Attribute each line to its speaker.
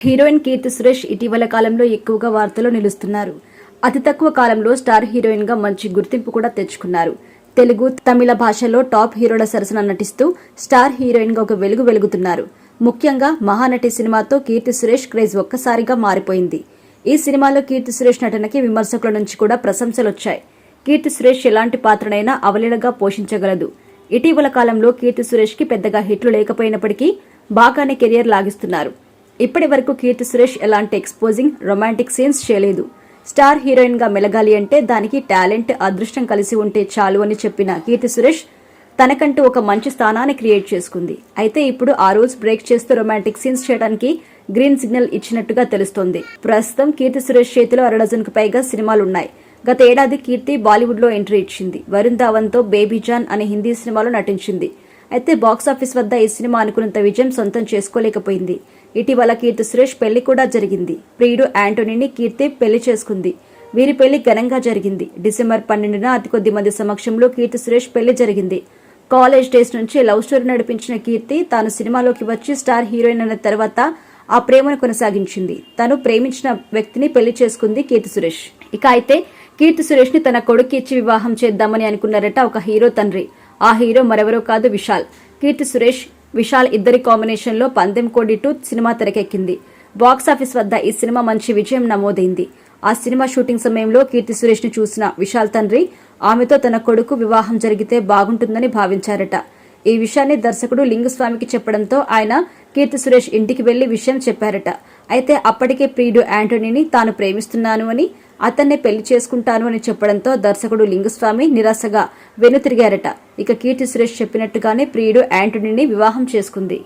Speaker 1: Heroine Keerthy Suresh ఇటీవల కాలంలో ఎక్కువగా వార్తలో నిలుస్తున్నారు. అతి తక్కువ కాలంలో స్టార్ హీరోయిన్గా మంచి గుర్తింపు కూడా తెచ్చుకున్నారు. తెలుగు తమిళ భాషలో టాప్ హీరోల సరసన నటిస్తూ స్టార్ హీరోయిన్గా ఒక వెలుగు వెలుగుతున్నారు. ముఖ్యంగా మహానటి సినిమాతో కీర్తి సురేష్ క్రేజ్ ఒక్కసారిగా మారిపోయింది. ఈ సినిమాలో కీర్తి సురేష్ నటనకి విమర్శకుల నుంచి కూడా ప్రశంసలొచ్చాయి. కీర్తి సురేష్ ఎలాంటి పాత్రనైనా అవలీలగా పోషించగలదు. ఇటీవల కాలంలో కీర్తి సురేష్కి పెద్దగా హిట్లు లేకపోయినప్పటికీ బాగానే కెరియర్ లాగిస్తున్నారు. ఇప్పటి వరకు కీర్తి సురేష్ ఎలాంటి ఎక్స్పోజింగ్ రొమాంటిక్ సీన్స్ చేయలేదు. స్టార్ హీరోయిన్గా మెలగాలి అంటే దానికి టాలెంట్ అదృష్టం కలిసి ఉంటే చాలు అని చెప్పిన కీర్తి సురేష్ తనకంటూ ఒక మంచి స్థానాన్ని క్రియేట్ చేసుకుంది. అయితే ఇప్పుడు ఆ రోజు బ్రేక్ చేస్తూ రొమాంటిక్ సీన్స్ చేయడానికి గ్రీన్ సిగ్నల్ ఇచ్చినట్టుగా తెలుస్తోంది. ప్రస్తుతం కీర్తి సురేష్ చేతిలో అర పైగా సినిమాలున్నాయి గత ఏడాది కీర్తి బాలీవుడ్లో ఎంట్రీ ఇచ్చింది. వరుణ్ ధావన్తో బేబీ జాన్ అనే హిందీ సినిమాలో నటించింది. అయితే బాక్సాఫీస్ వద్ద ఈ సినిమా అనుకున్నంత విజయం సొంతం చేసుకోలేకపోయింది. ఇటీవల కీర్తి సురేష్ పెళ్ళి కూడా జరిగింది. ప్రియుడు యాంటోనీని కీర్తి పెళ్ళి చేసుకుంది. వీరి పెళ్ళి ఘనంగా జరిగింది. డిసెంబర్ పన్నెండున అతి కొద్ది మంది సమక్షంలో కీర్తి సురేష్ పెళ్ళి జరిగింది. కాలేజ్ డేస్ నుంచి లవ్ స్టోరీ నడిపించిన కీర్తి తాను సినిమాలోకి వచ్చి స్టార్ హీరోయిన్ అయిన తర్వాత ఆ ప్రేమను కొనసాగించింది. తను ప్రేమించిన వ్యక్తిని పెళ్ళి చేసుకుంది కీర్తి సురేష్. ఇక అయితే కీర్తి సురేష్ని తన కొడుకు ఇచ్చి వివాహం చేద్దామని అనుకున్నారట ఒక హీరో తండ్రి. ఆ హీరో మరెవరో కాదు విశాల్. కీర్తి సురేష్ విశాల్ ఇద్దరి కాంబినేషన్లో పందెం కోడి టూ సినిమా తెరకెక్కింది. బాక్సాఫీస్ వద్ద ఈ సినిమా మంచి విజయం నమోదైంది. ఆ సినిమా షూటింగ్ సమయంలో కీర్తి సురేష్ను చూసిన విశాల్ తండ్రి ఆమెతో తన కొడుకు వివాహం జరిగితే బాగుంటుందని భావించారట. ఈ విషయాన్ని దర్శకుడు లింగస్వామికి చెప్పడంతో ఆయన కీర్తి సురేష్ ఇంటికి వెళ్ళి విషయం చెప్పారట. అయితే అప్పటికే ప్రియుడు యాంటోనీని తాను ప్రేమిస్తున్నాను అని అతన్నే పెళ్ళి చేసుకుంటాను అని చెప్పడంతో దర్శకుడు లింగస్వామి నిరాశగా వెనుతిరిగారట ఇక కీర్తి సురేష్ చెప్పినట్టుగానే ప్రియుడు యాంటోనీని వివాహం చేసుకుంది.